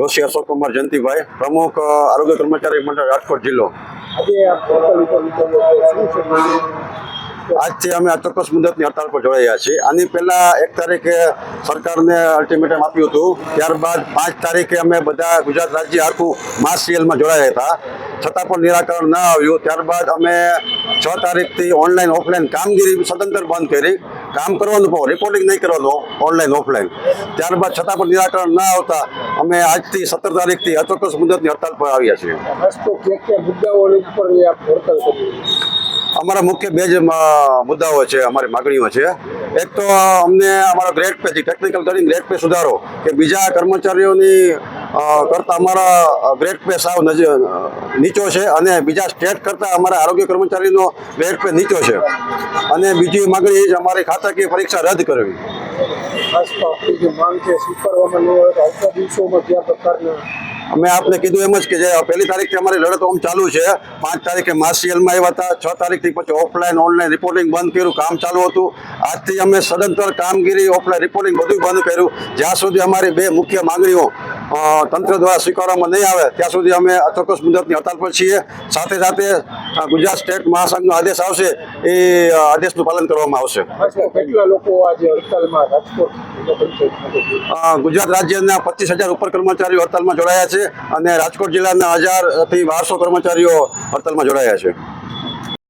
જોશી અશોક કુમાર જયંતિભાઈ પ્રમુખ આરોગ્ય કર્મચારી મંડળ રાજકોટ જિલ્લો. આ આજથી અમે અચોક્કસ મુદતની હડતાલ પર જોડાયા છીએ. આની પહેલા એક તારીખે સરકારને અલ્ટિમેટમ આપ્યું હતું. ત્યારબાદ પાંચ તારીખે અમે બધા ગુજરાત રાજ્ય આખું માસ સીએલમાં જોડાયા હતા. છતાં પણ નિરાકરણ ન આવ્યું. ત્યારબાદ અમે છ તારીખથી ઓનલાઈન ઓફલાઈન કામગીરી સદંતર બંધ કરી. કામ કરવાનું પણ રિપોર્ટિંગ નહીં કરવાનું ઓનલાઈન ઓફલાઈન ત્યારબાદ છતાં પણ નિરાકરણ ન આવતા અમે આજથી સત્તર તારીખથી અચોક્કસ મુદતની હડતાલ પર આવ્યા છીએ. અમારા મુખ્ય બે જ મુદ્દાઓ છે અમારી માગણીઓ છે. એક તો અમને અમારો ગ્રેડ પે ટેકનિકલ કરીને ગ્રેડ પે સુધારો કે બીજા કર્મચારીઓની કરતાં અમારા ગ્રેડ પે સાવ નીચો છે અને બીજા સ્ટેટ કરતાં અમારા આરોગ્ય કર્મચારીનો ગ્રેડ પે નીચો છે. અને બીજી માગણી એ જ અમારી ખાતાકીય પરીક્ષા રદ કરવી. ખાસ જે માંગ છે, સ્વીકારવામાં નહીં આવે તો આવતા દિવસોમાં કયા પ્રકારના અમે આપને કીધું એમ જ કે જે પહેલી તારીખથી અમારી લડત ઓમ ચાલુ છે. પાંચ તારીખે માર્શિયલમાં આવ્યા હતા, છ તારીખથી પછી ઓફલાઈન ઓનલાઈન રિપોર્ટિંગ બંધ કર્યું, કામ ચાલુ હતું. આજથી અમે સદંતર કામગીરી ઓફલાઈન રિપોર્ટિંગ બધું બંધ કર્યું. જ્યાં સુધી અમારી બે મુખ્ય માંગણીઓ તંત્ર દ્વારા સ્વીકારવામાં નહીં આવે. ત્યાં સુધી અમે અચોક્કસ મુદતની હડતાલ પર છીએ. સાથે સાથે ગુજરાત સ્ટેટ મહાસંઘનો આદેશ આવશે એ આદેશનું પાલન કરવામાં આવશે. ગુજરાત રાજ્યના પચીસ હજાર ઉપર કર્મચારીઓ હડતાલમાં જોડાયા છે અને રાજકોટ જિલ્લાના હજારથી બારસો કર્મચારીઓ હડતાલમાં જોડાયા છે.